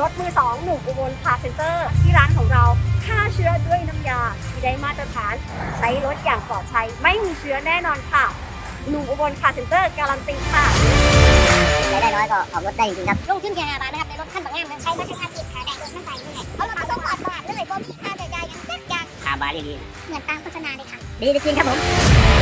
รถมือสองหนุ่มอุบลพาเซ็นเตอร์ ที่ร้านของเราฆ่าเชื้อด้วยน้ำยาที่ได้มาตรฐาน ใช้รถอย่างปลอดภัยไม่มีเชื้อแน่นอนค่ะหนุ่มอุบลพาเซ็นเตอร์การันตีค่ะใช้ได้น้อยก็ขับรถได้จริงครับรุ่งขึ้นแค่บาทนะครับในรถขั้นบางแงามใช้มาทั้งาทิตย์ค่ะแดงเองไม่ใส่เหนื่อยเขาลงมาส่งปลอดบาทเลยบ่มีค่าใดๆยังเจ็ดย่างคาบาเรียดีเหมือนตามโฆษณาเลยค่ะดีจริงครับผม